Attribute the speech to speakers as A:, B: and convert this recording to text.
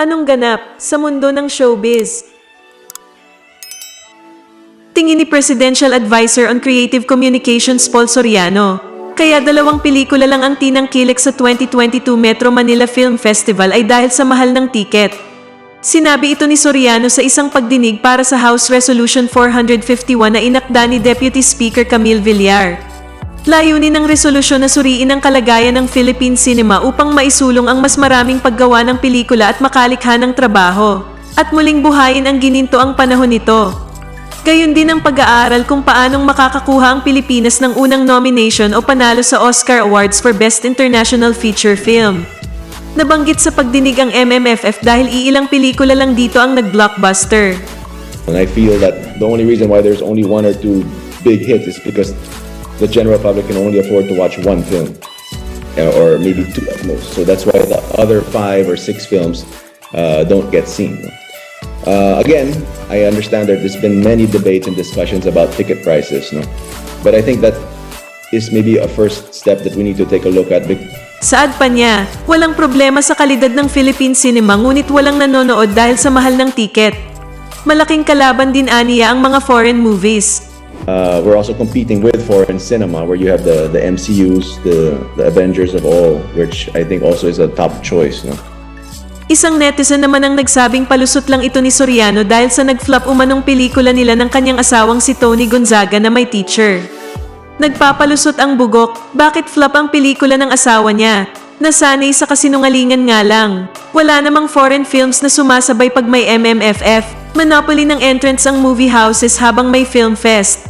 A: Anong ganap sa mundo ng showbiz? Tingin ni Presidential Advisor on Creative Communications Paul Soriano. Kaya dalawang pelikula lang ang tinangkilik sa 2022 Metro Manila Film Festival ay dahil sa mahal ng tiket. Sinabi ito ni Soriano sa isang pagdinig para sa House Resolution 451 na inakda ni Deputy Speaker Camille Villar. Layunin ng resolusyon na suriin ang kalagayan ng Philippine cinema upang maisulong ang mas maraming paggawa ng pelikula at makalikha ng trabaho. At muling buhayin ang gininto ang panahon nito. Gayon din ang pag-aaral kung paanong makakakuha ang Pilipinas ng unang nomination o panalo sa Oscar Awards for Best International Feature Film. Nabanggit sa pagdinig ang MMFF dahil iilang pelikula lang dito ang nag-blockbuster.
B: I feel that the only reason why there's only one or two big hits is because the general public can only afford to watch one film, uh, or maybe two at most. So that's why the other five or six films uh, don't get seen. Uh, again, I understand that there's been many debates and discussions about ticket prices, no? But I think that is maybe a first step that we need to take a look at.
A: Saad pa niya, walang problema sa kalidad ng Philippine cinema ngunit walang nanonood dahil sa mahal ng tiket. Malaking kalaban din aniya ang mga foreign movies.
B: Uh, we're also competing with foreign cinema, where you have the the MCU's, the the Avengers of all, which I think also is a top choice, no?
A: Isang netizen naman ang nagsabing palusot lang ito ni Soriano dahil sa nag-flop umanong pelikula nila ng kanyang asawang si Tony Gonzaga na may teacher. Nagpapalusot ang bugok, bakit flop ang pelikula ng asawa niya? Nasanay sa kasinungalingan nga lang. Wala namang foreign films na sumasabay pag may MMFF. Monopoly ng entrance ang movie houses habang may film fest.